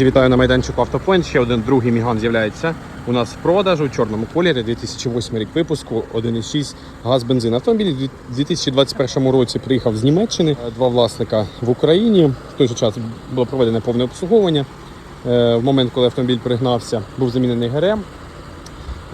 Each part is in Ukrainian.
Вітаю на майданчику Автопоінт. Ще один другий міган з'являється у нас в продажу у чорному кольорі. 2008 рік випуску, 1,6 газ бензин. Автомобіль у 2021 році приїхав з Німеччини. Два власника в Україні. В той же час було проведене повне обслуговування. Е, В момент, коли автомобіль пригнався, був замінений ГРМ.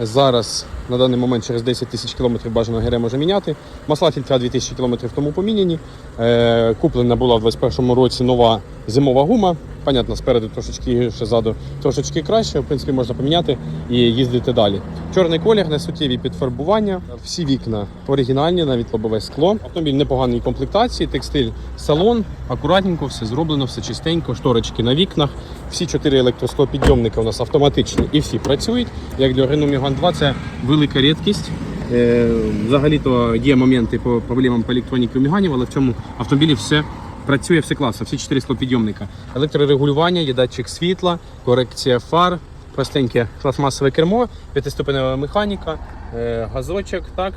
Зараз на даний момент через 10 тисяч кілометрів бажано ГРМ може міняти. Масла фільтра 2000 кілометрів тому поміняні. Е, куплена була в 2021 році нова зимова гума. Понятно, спереду трошечки гірше, ззаду трошечки краще. В принципі, можна поміняти і їздити далі. Чорний колір, несуттєві підфарбування. Всі вікна оригінальні, навіть лобове скло. Автомобіль непоганої комплектації, текстиль, салон. Акуратненько, все зроблено, все чистенько, шторочки на вікнах. Всі чотири електросклопідйомника у нас автоматичні і всі працюють. Як для Renault Megane 2 це велика рідкість. Е, Взагалі-то є моменти по проблемам по електроніки у Міганів, але в цьому автомобілі все працює, все класно, всі чотири склопідйомника. Електрорегулювання, є датчик світла, корекція фар, простеньке пластмасове кермо, п'ятиступенева механіка, е, газочок, так,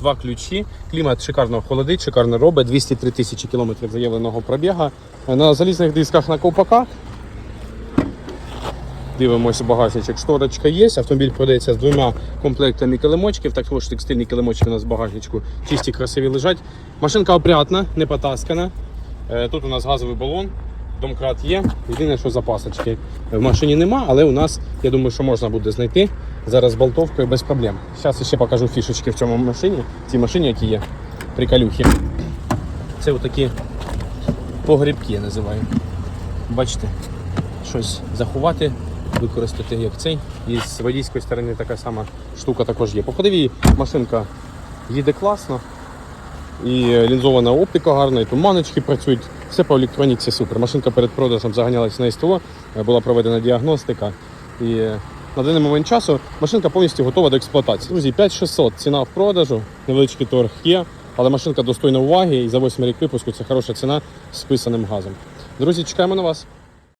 два ключі. Клімат шикарно холодить, шикарно робить, 203 тисячі кілометрів заявленого пробіга. Е, На залізних дисках на ковпаках. Дивимося багажничок, шторочка є. Автомобіль продається з двома комплектами килимочків. Також текстильні килимочки у нас в багажничку чисті, красиві лежать. Машинка опрятна, не потаскана. Е, Тут у нас газовий балон, домкрат є. Єдине, що запасочки в машині нема, але у нас, я думаю, що можна буде знайти зараз болтовкою без проблем. Зараз ще покажу фішечки в цьому машині, цій машині, які є. Приколюхи. Це отакі погрібки я називаю. Бачите, щось заховати, використати як цей. І з водійської сторони така сама штука також є. По ходовій машинка їде класно. І лінзована оптика гарна, і туманочки працюють. Все по електроніці супер. Машинка перед продажем заганялась на СТО, е, була проведена діагностика. І е, на даний момент часу машинка повністю готова до експлуатації. Друзі, 5600 ціна в продажу, невеличкий торг є, але машинка достойна уваги і за 8 рік випуску це хороша ціна з списаним газом. Друзі, чекаємо на вас.